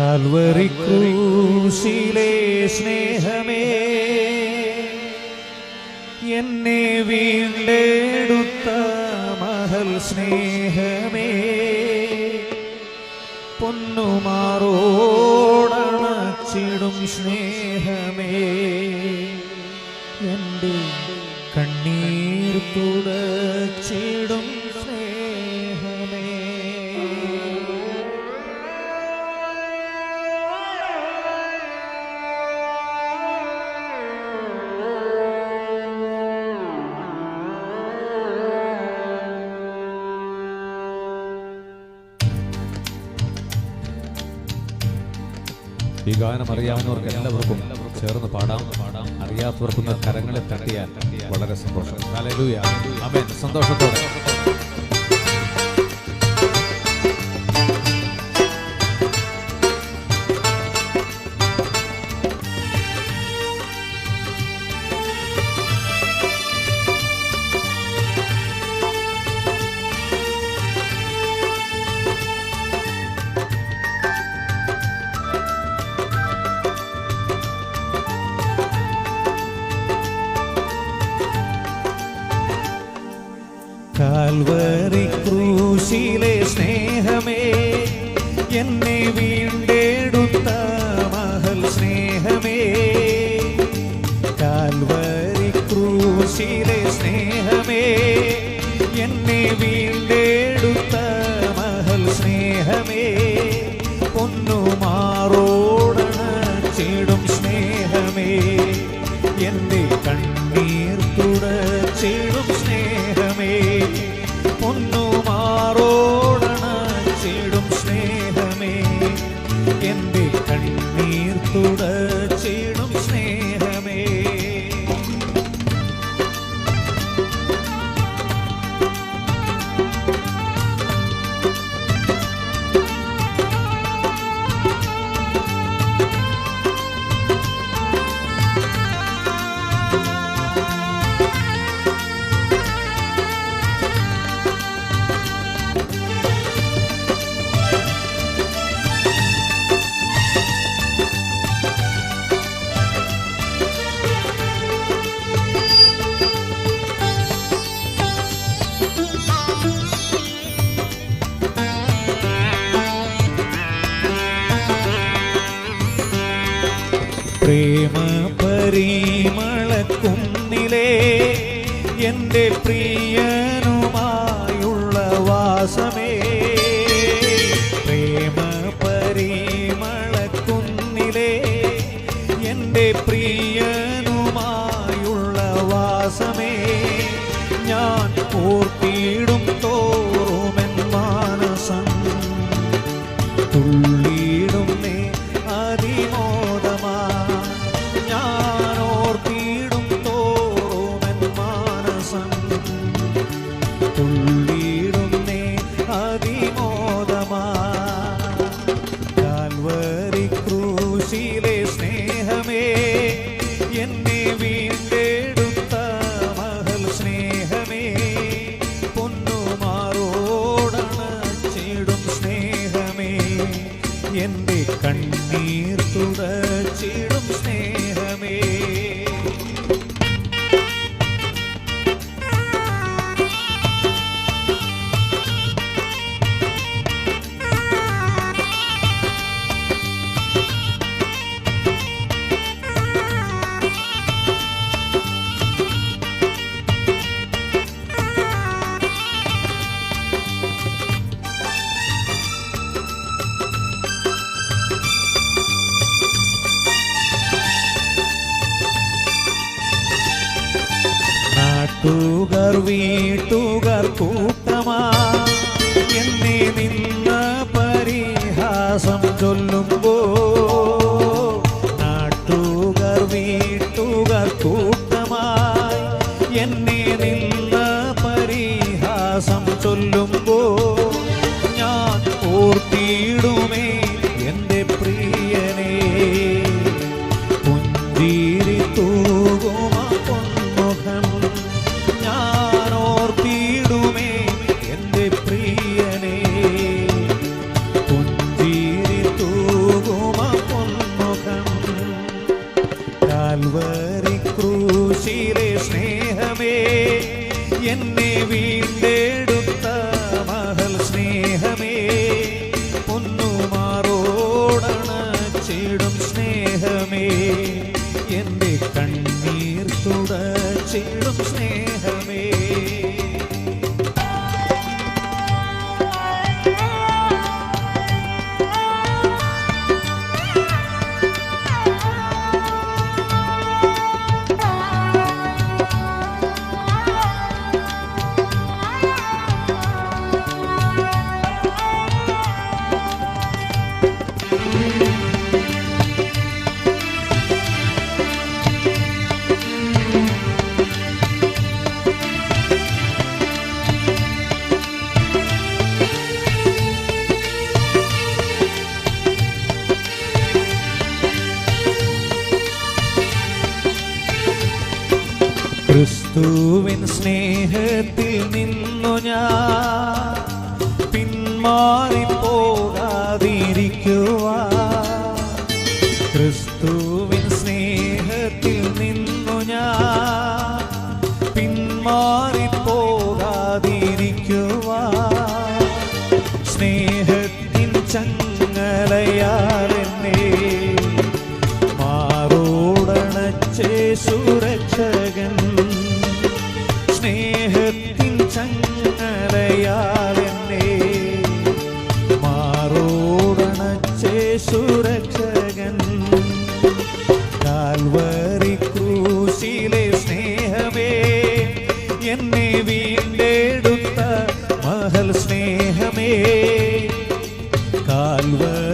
Calvary ക്രൂശിലെ സ്നേഹമേ എന്നെ വീണ്ടെടുത്ത മഹൽ സ്നേഹമേ. പൊന്നുമാറോടണച്ചിടും സ്നേഹമേ. എന്റെ കണ്ണീർ തുടച്ചിടും ഈ ഗാനം അറിയാവുന്നവർക്ക് എല്ലാവർക്കും ചേർന്ന് പാടാം. പാടാം അറിയാത്തവർക്കൊന്ന് കരങ്ങളെ തട്ടിയാൽ വളരെ സന്തോഷം. സന്തോഷത്തോടെ. എന്നെ വീണ്ടെടുത്ത മഹൽ സ്നേഹമേ. കാൽവരി ക്രൂശിലെ സ്നേഹമേ. എന്നെ വീണ്ടെടുത്ത എന്റെ പ്രിയനുമായുള്ള വാസമേ. പ്രേമ പരിമളക്കുന്നിലെ എന്റെ പ്രിയനുമായുള്ള വാസമേ. ഞാൻ പൂർത്തിയിടും തോറുമെൻ മാനസം. കാൽവരി ക്രൂശിലെ സ്നേഹമേ എന്നെ വീണ്ടെടുത്ത മഹൽ സ്നേഹമേ പൊന്നുമാറോടണച്ചിടും സ്നേഹമേ എന്റെ കണ്ണീർ നാട്ടുകാർ വീട്ടുകർ കൂട്ടമാ. എന്നെ നിന്ന പരിഹാസം ചൊല്ലുമ്പോ നാട്ടുകർ വീട്ടുകർ കൂട്ടമായി. എന്നെ നിന്ന പരിഹാസം ചൊല്ലുമ്പോ ഞാൻ ഓർത്തിടുമേ ക്രിസ്തുവിൻ സ്നേഹത്തിൽ നിന്നു ഞാൻ പിന്മാറി പോകാതിരിക്കുവാ ക്രിസ്തുവിൻ സ്നേഹത്തിൽ നിന്നു ഞാൻ പിന്മാറി പോകാതിരിക്കുവാ സ്നേഹത്തിൻ ചങ്ങലയാൽ എന്നെ മാറോടണച്ചേ സുരക്ഷകൻ സുരക്ഷകൻ. കാൽവറി ക്രൂശിലെ സ്നേഹമേ എന്നെ വീണ്ടെടുത്ത മഹൽ സ്നേഹമേ. കാൽവറി